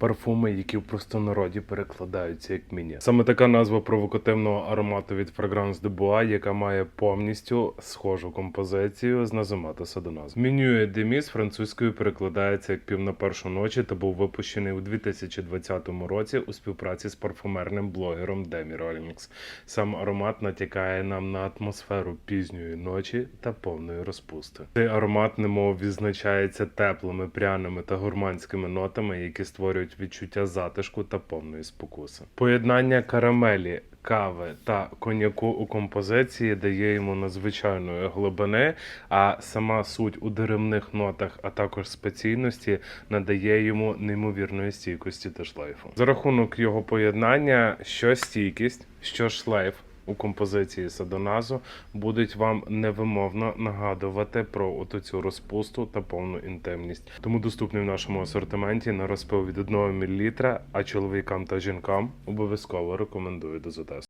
парфуми, які в простонароді перекладаються як міні. Саме така назва провокативного аромату від Fragrance de Bois, яка має повністю схожу композицію з Назомата Садоназ. Менює Деміс французькою перекладається як пів на першу ночі та був випущений у 2020 році у співпраці з парфумерним блогером Демі Ролінгс. Сам аромат натякає нам на атмосферу пізньої ночі та повної розпусти. Цей аромат, немов відзначається теплими, пряними та гурманськими нотами, які створюють відчуття затишку та повної спокуси. Поєднання карамелі. Кави та коньяку у композиції дає йому надзвичайної глибини, а сама суть у деревних нотах, а також спеційності надає йому неймовірної стійкості та шлейфу. За рахунок його поєднання, що стійкість, що шлейф у композиції Садоназу будуть вам невимовно нагадувати про оту цю розпусту та повну інтимність. Тому доступний в нашому асортименті на розпил від 1 мл, а чоловікам та жінкам обов'язково рекомендую до затесту.